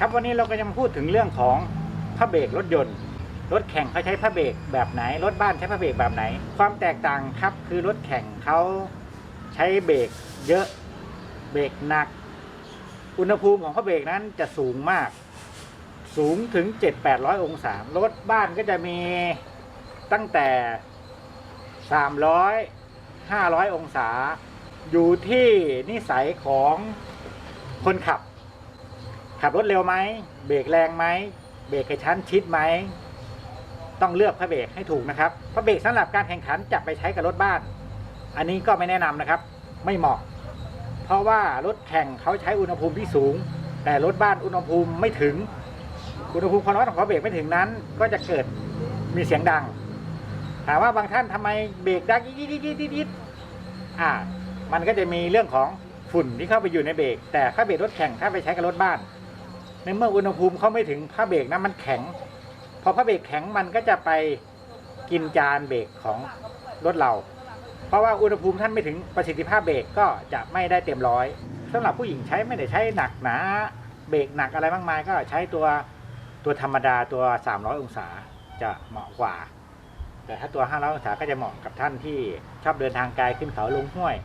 ครับวันนี้เราก็จะมาพูดถึงเรื่องของผ้าเบรกรถยนต์ รถแข่งเขาใช้ผ้าเบรกแบบไหน รถบ้านใช้ผ้าเบรกแบบไหน ความแตกต่างครับคือรถแข่งเขาใช้เบรกเยอะเบรกหนัก อุณหภูมิของผ้าเบรกนั้นจะสูงมาก สูงถึง 7-800 องศารถบ้านก็จะมีตั้งแต่ 300 500 องศา อยู่ที่นิสัยของคนขับ ขับรถเร็วไหมเบรกแรงไหมเบรกกระชั้นชิดไหมต้องเลือกพระเบรกให้ถูกนะครับพระเบรกสำหรับการแข่งขันจะไปใช้กับรถบ้าน อันนี้ก็ไม่แนะนำนะครับ ไม่เหมาะ เพราะว่ารถแข่งเขาใช้อุณหภูมิที่สูง แต่รถบ้านอุณหภูมิไม่ถึง อุณหภูมิความร้อนของพระเบรกไม่ถึงนั้น ก็จะเกิดมีเสียงดังถามว่าบางท่านทำไมเบรกดังยิดยิดยิดยิดอ่า มันก็จะมีเรื่องของฝุ่นที่เข้าไปอยู่ในเบรกแต่ผ้าเบรกรถแข่งถ้าไปใช้กับรถบ้าน ในเมื่ออุณหภูมิเขาไม่ถึงผ้าเบรกนะมันแข็ง พอผ้าเบรกแข็งมันก็จะไปกินจานเบรกของรถเรา เพราะว่าอุณหภูมิท่านไม่ถึงประสิทธิภาพเบรกก็จะไม่ได้เต็มร้อยสำหรับผู้หญิงใช้ไม่ได้ใช้หนักหนาเบรกหนักอะไรมากมายก็ใช้ตัวตัวธรรมดาตัว 300 องศาจะเหมาะกว่า แต่ถ้าตัว 500 องศาก็จะเหมาะกับท่านที่ชอบเดินทางไกลขึ้นเขาลงห้วย